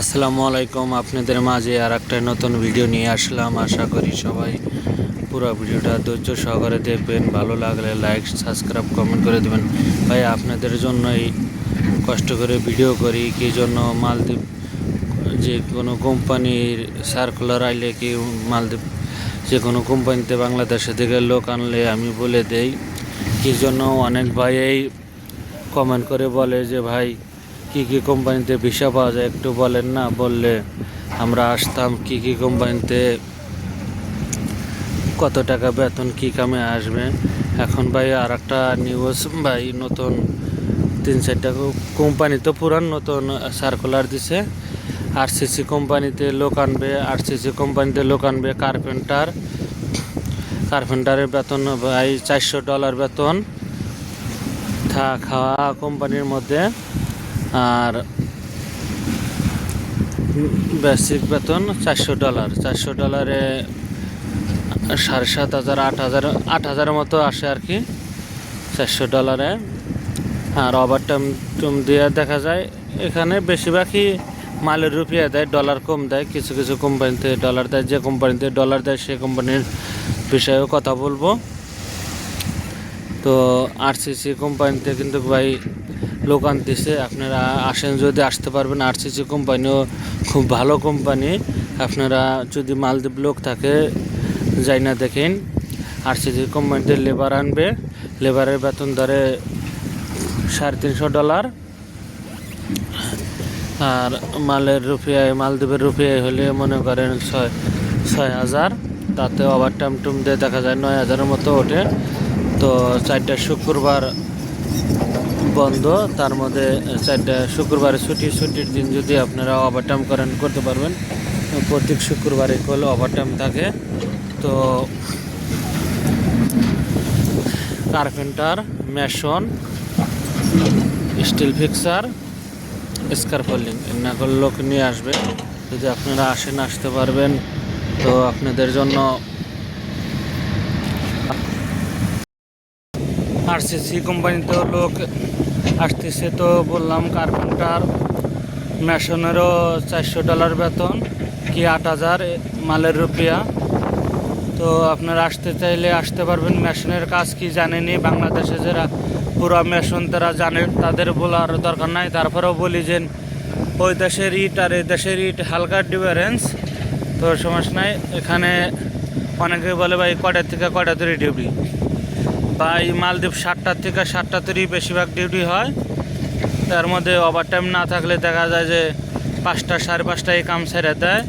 আসসালামু আলাইকুম। আপনাদের মাঝে আর একটা নতুন ভিডিও নিয়ে আসলাম। আশা করি সবাই পুরো ভিডিওটা ধৈর্য সহকারে দেখবেন। ভালো লাগলে লাইক, সাবস্ক্রাইব, কমেন্ট করে দেবেন। ভাই, আপনাদের জন্যই কষ্ট করে ভিডিও করি। কি জন্য মালদ্বীপ, যে কোনো কোম্পানির সার্কুলার আইলে কি মালদ্বীপ যে কোনো কোম্পানিতে বাংলাদেশে থেকে লোক আনলে আমি বলে দেই। কি জন্য অনেক ভাই কমেন্ট করে বলে যে, ভাই কি কি কোম্পানিতে ভিসা পাওয়া যায় একটু বলেন না, বললে আমরা আসতাম কি কি কোম্পানিতে, কত টাকা বেতন, কি কামে আসবে। এখন ভাই আর একটা নিউজ ভাই নতুন তিন চারটা কোম্পানি তো পুরান নতুন সার্কুলার দিছে। আরসিসি কোম্পানিতে লোক আনবে আরসিসি কোম্পানিতে লোক আনবে কার্পেন্টার কার্পেন্টারের বেতন ভাই চারশো ডলার বেতন। থা খাওয়া কোম্পানির মধ্যে। আর বেসিক বেতন চারশো ডলার। চারশো ডলারে সাড়ে সাত হাজার, আট হাজার, আট হাজারের মতো আসে আর কি চারশো ডলারে। আর ওভার টাইম টুম দিয়ে দেখা যায়, এখানে বেশিরভাগই মালের রুপিয়া দেয় ডলার কম দেয়, কিছু কিছু কোম্পানিতে ডলার দেয়, যে কোম্পানিতে ডলার দেয়, সে কোম্পানির বিষয়েও কথা বলব। তো আরসিসি কোম্পানিতে কিন্তু ভাই লোক আনতেছে। আপনারা আসেন যদি আসতে পারবেন। আরসিসি কোম্পানিও খুব ভালো কোম্পানি। আপনারা যদি মালদ্বীপ লোক থাকে, যাই না দেখেন আরসিসি কোম্পানিতে লেবার আনবে। লেবারের বেতন ধরে সাড়ে তিনশো ডলার। আর মালের রুপিয়ায়, মালদ্বীপের রুপিয়ায় হলে মনে করেন ছয় ছয় হাজার। তাতে ওভার টাইম টুম দিয়ে দেখা যায়, নয় হাজারের মতো ওঠে। তো চারটা শুক্রবার বন্ধ, তার মধ্যে চারটা শুক্রবারে ছুটি। ছুটির দিন যদি আপনারা ওভারটাইম করেন, করতে পারবেন। প্রত্যেক শুক্রবারে করলে ওভারটাইম থাকে। তো carpenter mason steel fixer scaffolding এনাকল লোক নিয়ে আসবে। যদি আপনারা আসেন, আসতে পারবেন। তো আপনাদের জন্য আরসিসি কোম্পানিতেও লোক আসতেছে তো বললাম কার্পেন্টার, মেশনেরও চারশো ডলার বেতন, কি আট হাজার মালের রুপিয়া। তো আপনারা আসতে চাইলে আসতে পারবেন, মেশনের কাজ কি জানেনি, বাংলাদেশে যারা পুরো মেশন তারা জানে, তাদের বলার দরকার নাই। তারপরেও বলি যে ওই দেশের ইট আর এই দেশের ইট হালকা ডিফারেন্স তো সমস্যা নাই। এখানে অনেকে বলে ভাই কটার থেকে কয়টা তৈরি ডিউটি বা এই মালদ্বীপ সাতটার থেকে সাতটা তৈরি বেশিরভাগ ডিউটি হয়। তার মধ্যে ওভার টাইম না থাকলে দেখা যায় যে পাঁচটা, সাড়ে পাঁচটায় কাম ছেড়ে দেয়।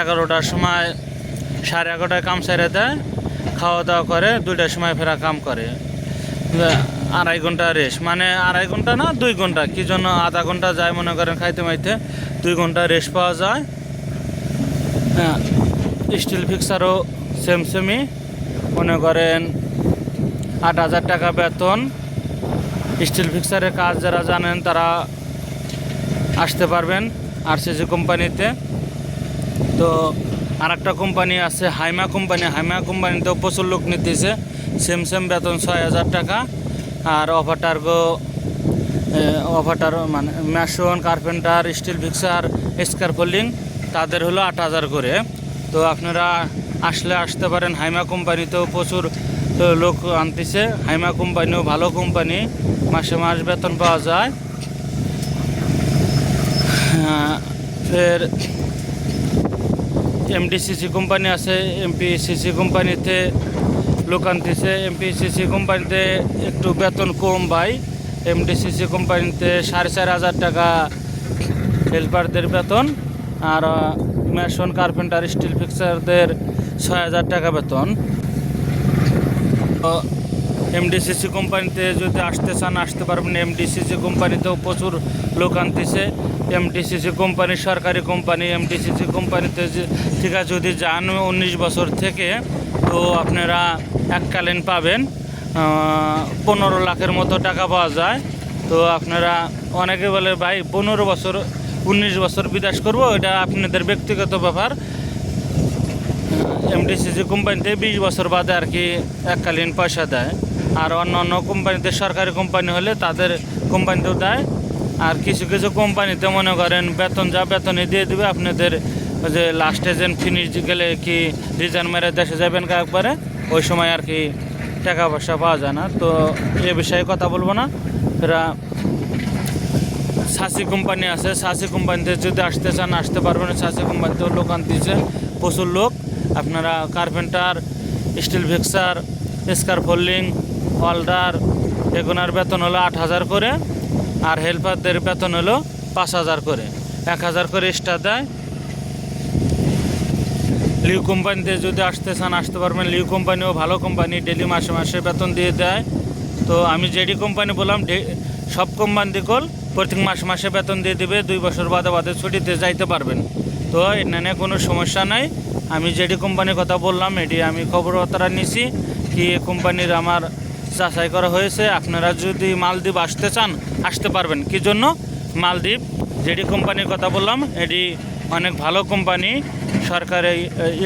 এগারোটার সময়, সাড়ে এগারোটায় কাম ছেড়ে দেয়। খাওয়া দাওয়া করে, দুইটার সময় ফেরা কাম করে। আড়াই ঘণ্টা রেস্ট মানে আড়াই ঘণ্টা না, দুই ঘণ্টা। কি জন্য আধা ঘণ্টা যায় মনে করেন খাইতে মাইতে, দুই ঘণ্টা রেস্ট পাওয়া যায়। হ্যাঁ স্টিল ফিক্সারও সেম সেমই মনে করেন আট হাজার টাকা বেতন। স্টিল ফিক্সারের কাজ যারা জানেন তারা আসতে পারবেন আরসিসি কোম্পানিতে। তো আর একটা কোম্পানি আছে হাইমা কোম্পানি। হাইমা কোম্পানিতেও প্রচুর লোক নিতেছে। সেম সেম বেতন ছয় হাজার টাকা। আর অফাটার্গো অফাটার মানে mason carpenter steel fixer scaffolding তাদের হলো আট হাজার করে। তো আপনারা আসলে আসতে পারেন হাইমা কোম্পানিতেও প্রচুর তো লোক আনতেছে, হাইমা কোম্পানিও ভালো কোম্পানি, মাসে মাস বেতন পাওয়া যায়। ফের এমডিসিসি কোম্পানি আছে, এমপিসিসি কোম্পানিতে লোক আনতেছে, এমপিসিসি কোম্পানিতে একটু বেতন কম ভাই। এমডিসিসি কোম্পানিতে সাড়ে চার হাজার টাকা হেল্পারদের বেতন, আর মেশন, কার্পেন্টার, স্টিল ফিক্সারদের ছয় হাজার টাকা বেতন। এমডিসিসি কোম্পানিতে যদি আসতে চান, আসতে পারবেন। এমডিসিসি কোম্পানিতেও প্রচুর লোক আনতেছে। এমডিসিসি কোম্পানি সরকারি কোম্পানি এমডিসিসি কোম্পানিতে ঠিক আছে, যদি যান উনিশ বছর থেকে, তো আপনারা এককালীন পাবেন। পনেরো লাখের মতো টাকা পাওয়া যায়। তো আপনারা অনেকে বলে, ভাই, পনেরো বছর, উনিশ বছর বিদেশ করব? এটা আপনাদের ব্যক্তিগত ব্যাপার। এমডিসিসি কোম্পানিতে বিশ বছর বাদে আর কি এককালীন পয়সা দেয়। আর অন্য অন্য কোম্পানিতে সরকারি কোম্পানি হলে তাদের কোম্পানিতেও দেয়। আর কিছু কিছু কোম্পানিতে মনে করেন বেতন, যা বেতনে দিয়ে দেবে, আপনাদের যে লাস্টে যেন ফিনিশ গেলে কি রিজার্ন মেরে দেশে যাবেন একবারে, ওই সময় আর কি টাকা পয়সা পাওয়া যায় না। তো এ বিষয়ে কথা বলব না। এরা সাসি কোম্পানি আছে, সাসি কোম্পানিতে যদি আসতে চান, আসতে পারবেন। সাসি কোম্পানিতেও লোক আনতেছে, প্রচুর লোক। আপনারা carpenter, steel fixer, scaffolding, welder, এগুনার বেতন হলো আট হাজার করে, আর হেল্পারদের বেতন হলো পাঁচ হাজার করে। এক হাজার করে এক্সট্রা দেয়। লিউ কোম্পানিতে যদি আসতে চান, আসতে পারবেন। লিউ কোম্পানিও ভালো কোম্পানি ডেলি মাসে মাসে বেতন দিয়ে দেয়। তো আমি যেডি কোম্পানি বললাম সব কোম্পানি দিকল প্রত্যেক মাসে মাসে বেতন দিয়ে দেবে, দুই বছর বাদে বাদে ছুটিতে যাইতে পারবেন। তো এখানে কোনো সমস্যা নাই। আমি যেডি কোম্পানির কথা বললাম, এটি আমি খবরতারা নিছি কি কোম্পানির আমার যাচাই করা হয়েছে। আপনারা যদি মালদ্বীপ আসতে চান, আসতে পারবেন। কি জন্য? মালদ্বীপ যেডি কোম্পানির কথা বললাম, এটি অনেক ভালো কোম্পানি। সরকারি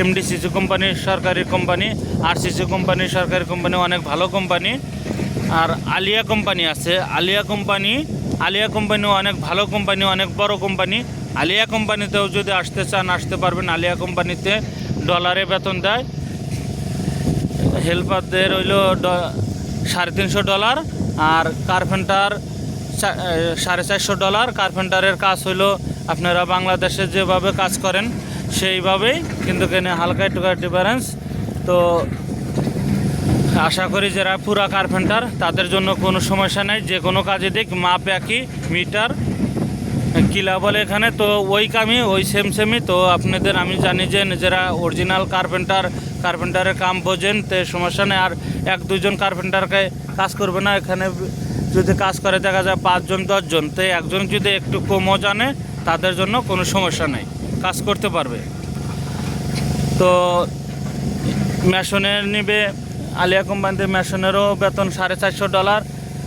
এমডিসিসি কোম্পানি, সরকারি কোম্পানি, আরসিসি কোম্পানি, সরকারি কোম্পানি অনেক ভালো কোম্পানি। আর আলিয়া কোম্পানি আছে। আলিয়া কোম্পানি আলিয়া কোম্পানি অনেক ভালো কোম্পানি, অনেক বড় কোম্পানি। আলিয়া কোম্পানিতেও যদি আসতে চান, আসতে পারবেন। আলিয়া কোম্পানিতে ডলারে বেতন দেয়। হেল্পারদের হইল সাড়ে তিনশো ডলার আর কার্পেন্টার সাড়ে চারশো ডলার কার্পেন্টারের কাজ হইল আপনারা বাংলাদেশে যেভাবে কাজ করেন, সেইভাবেই কিন্তু এখানে হালকা একটু ডিফারেন্স তো আশা করি যারা পুরা কার্পেন্টার তাদের জন্য কোনো সমস্যা নাই। যে কোনো কাজে দিক, মাপ একই মিটার কিলা বলে এখানে? তো ওই কামই, ওই সেম সেমই তো আপনাদের আমি জানি যে নিজেরা অরিজিনাল কার্পেন্টার কার্পেন্টারের কাম বোঝেন, তো সমস্যা নেই। আর এক দুজন কার্পেন্টারকে কাজ করবে না, এখানে যদি কাজ করে দেখা যায় পাঁচজন, দশজন। তো একজন যদি একটু কমও জানে, তাদের জন্য কোনো সমস্যা নেই। কাজ করতে পারবে। তো মেশনের নিবে, আলিয়া কোম্পানিতে মেশনেরও বেতন সাড়ে চারশো ডলার।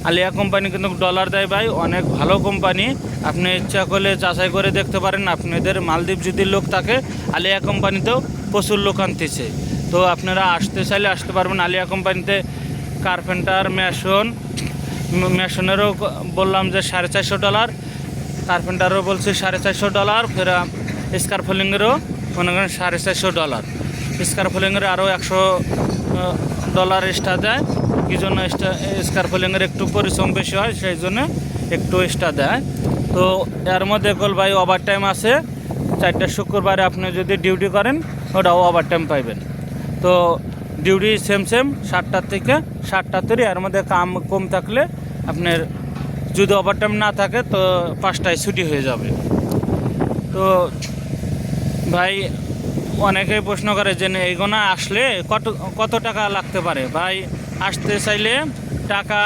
আলিয়া কোম্পানি কিন্তু ডলার দেয় ভাই, অনেক ভালো কোম্পানি। আপনি ইচ্ছা করলে যাচাই করে দেখতে পারেন, আপনাদের মালদ্বীপ যদি লোক থাকে, আলিয়া কোম্পানিতেও প্রচুর লোক আনতেছে। তো আপনারা আসতে চাইলে আসতে পারবেন আলিয়া কোম্পানিতে। কার্পেন্টার, মেশন মেশনেরও বললাম যে সাড়ে চারশো ডলার কার্পেন্টারও বলছি সাড়ে চারশো ডলার ফের স্কারফোলিংয়েরও মনে করেন সাড়ে চারশো ডলার স্কারফোলিংয়ের আরও একশো ডলার এক্সট্রা দেয়। কি জন্য এক্সট্রা স্কারফোলিংয়ের একটু পরিশ্রম বেশি হয়, সেই জন্য একটু এক্সট্রা দেয়। তো এর মধ্যে কল ভাই ওভার টাইম আছে, চারটা শুক্রবারে আপনি যদি ডিউটি করেন, ওটাও ওভার টাইম পাইবেন। তো ডিউটি সেম সেম সাতটার থেকে সাতটার তৈরি, এর মধ্যে কাম কম থাকলে আপনার যদি ওভারটাইম না থাকে, তো পাঁচটায় ছুটি হয়ে যাবে। তো ভাই অনেকেই প্রশ্ন করে যে এইগুলো আসলে কত কত টাকা লাগতে পারে? ভাই আসতে চাইলে টাকা,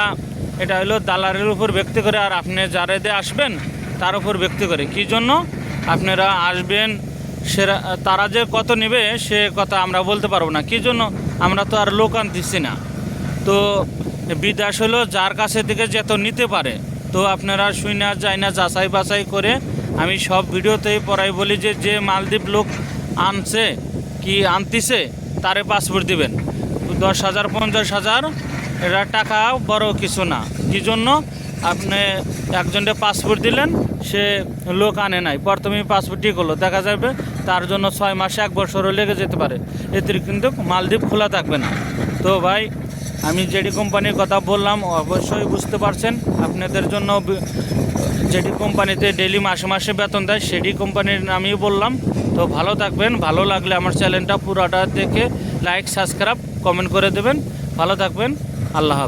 এটা হলো দালারের উপর ব্যক্তি করে, আর আপনি যারা দিয়ে আসবেন, তার উপর ব্যক্তি করে। কি জন্য? আপনারা আসবেন, সেরা, তারা যে কত নেবে, সে কথা আমরা বলতে পারব না। কি জন্য? আমরা তো আর লোক আনতেছি না। তো বিদেশ হলো, যার কাছে থেকে যত নিতে পারে, তো আপনারা শুই না, যাই না, যাচাই বাছাই করে, আমি সব ভিডিওতেই পড়াই বলি যে যে মালদ্বীপ লোক আনছে, কি আনতিছে, তারে পাসপোর্ট দিবেন। দশ হাজার, পঞ্চাশ হাজার, এটা টাকা বড় কিছু না। কি জন্য? আপনি একজনকে পাসপোর্ট দিলেন, সে লোক আনে নাই। প্রথমে পাসপোর্ট ঠিক হলো, দেখা যাবে তার জন্য ছয় মাসে এক বছরও লেগে যেতে পারে। এতে কিন্তু মালদ্বীপ খোলা থাকবে না। তো ভাই, আমি যেডি কোম্পানির কথা বললাম, অবশ্যই বুঝতে পারছেন, আপনাদের জন্য যেডি কোম্পানিতে ডেলি মাসে মাসে বেতন দেয় সেডি কোম্পানির নামই বললাম। তো ভালো থাকবেন, ভালো লাগলে আমার চ্যানেলটা পুরোটা দেখে লাইক সাবস্ক্রাইব কমেন্ট করে দেবেন। ভালো থাকবেন। আল্লাহ হাফেজ।